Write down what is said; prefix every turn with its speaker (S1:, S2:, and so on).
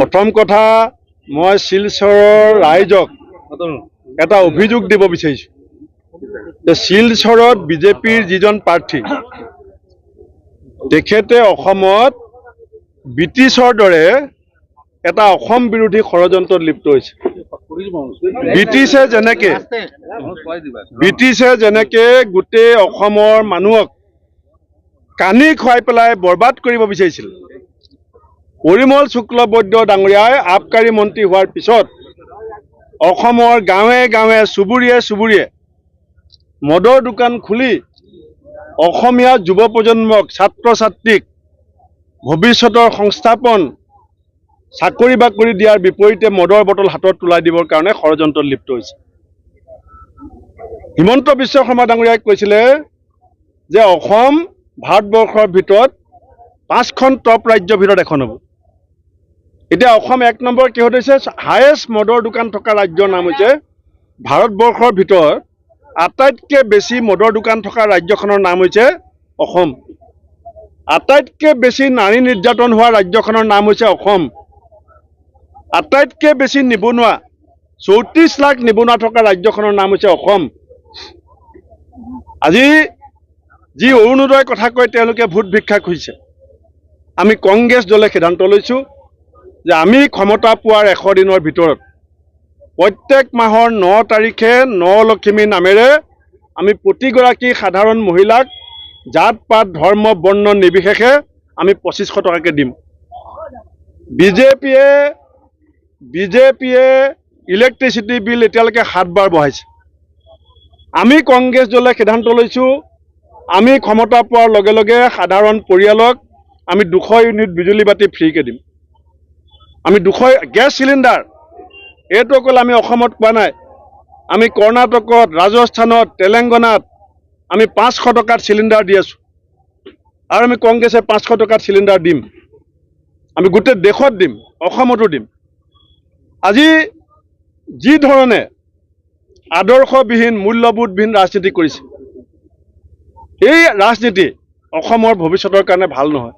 S1: প্ৰথম কথা মই শিলচৰৰ ৰাইজক এটা অভিযোগ দিব বিচাৰিছোঁ। যে শিলচৰত বিজেপিৰ যিজন প্ৰাৰ্থী তেখেতে অসমত ব্ৰিটিছৰ দৰে এটা অসম বিৰোধী ষড়যন্ত্ৰত লিপ্ত হৈছে। ব্ৰিটিছে যেনেকে ব্ৰিটিছে যেনেকে গোটেই অসমৰ মানুহক কানি খুৱাই পেলাই বৰবাদ কৰিব বিচাৰিছিল পৰিমল শুক্লবৈদ্য ডাঙৰীয়াই আবকাৰী মন্ত্ৰী হোৱাৰ পিছত অসমৰ গাঁৱে গাঁৱে চুবুৰীয়ে চুবুৰীয়ে মদৰ দোকান খুলি অসমীয়া যুৱ প্ৰজন্মক ছাত্ৰ ছাত্ৰীক ভৱিষ্যতৰ সংস্থাপন চাকৰি বাকৰি দিয়াৰ বিপৰীতে মদৰ বটল হাতত তোলাই দিবৰ কাৰণে ষড়যন্ত্ৰত লিপ্ত হৈছে। হিমন্ত বিশ্ব শৰ্মা ডাঙৰীয়াই কৈছিলে যে অসম ভাৰতবৰ্ষৰ ভিতৰত পাঁচখন টপ ৰাজ্যৰ ভিতৰত এখন হ'ব। এতিয়া অসম এক নম্বৰ কিহত হৈছে হায়েষ্ট মদৰ দোকান থকা ৰাজ্যৰ নাম হৈছে ভাৰতবৰ্ষৰ ভিতৰত আটাইতকৈ বেছি মদৰ দোকান থকা ৰাজ্যখনৰ নাম হৈছে অসম। আটাইতকৈ বেছি নাৰী নিৰ্যাতন হোৱা ৰাজ্যখনৰ নাম হৈছে অসম। আটাইতকৈ বেছি নিবনুৱা চৌত্ৰিছ লাখ নিবনুৱা থকা ৰাজ্যখনৰ নাম হৈছে অসম। আজি যি অৰুণোদয়ৰ কথা কৈ তেওঁলোকে ভোট ভিক্ষা খুজিছে। আমি কংগ্ৰেছ দলে সিদ্ধান্ত লৈছোঁ। যে আমি ক্ষমতা পোৱাৰ এশ দিনৰ ভিতৰত প্ৰত্যেক মাহৰ ন তাৰিখে ন লক্ষ্মী নামেৰে আমি প্ৰতিগৰাকী সাধাৰণ মহিলাক জাত পাত ধৰ্ম বৰ্ণ নিৰ্বিশেষে আমি পঁচিছশ টকাকৈ দিম। বিজেপিয়ে বিজেপিয়ে ইলেক্ট্ৰিচিটি বিল এতিয়ালৈকে সাতবাৰ বঢ়াইছে। আমি কংগ্ৰেছ দলে সিদ্ধান্ত লৈছোঁ আমি ক্ষমতা পোৱাৰ লগে লগে সাধাৰণ পৰিয়ালক আমি দুশ ইউনিট বিজুলী বাতি ফ্ৰীকৈ দিম। আমি দুশ গেছ চিলিণ্ডাৰ এইটো অকল আমি অসমত পোৱা নাই। আমি কৰ্ণাটকত ৰাজস্থানত তেলেংগানাত আমি পাঁচশ টকাত চিলিণ্ডাৰ দি আছোঁ। আৰু আমি কংগ্ৰেছে পাঁচশ টকাত চিলিণ্ডাৰ দিম। আমি গোটেই দেশত দিম অসমতো দিম। আজি যি ধৰণে আদৰ্শবিহীন মূল্যবোধবিহীন ৰাজনীতি কৰিছে এই ৰাজনীতি অসমৰ ভৱিষ্যতৰ কাৰণে ভাল নহয়।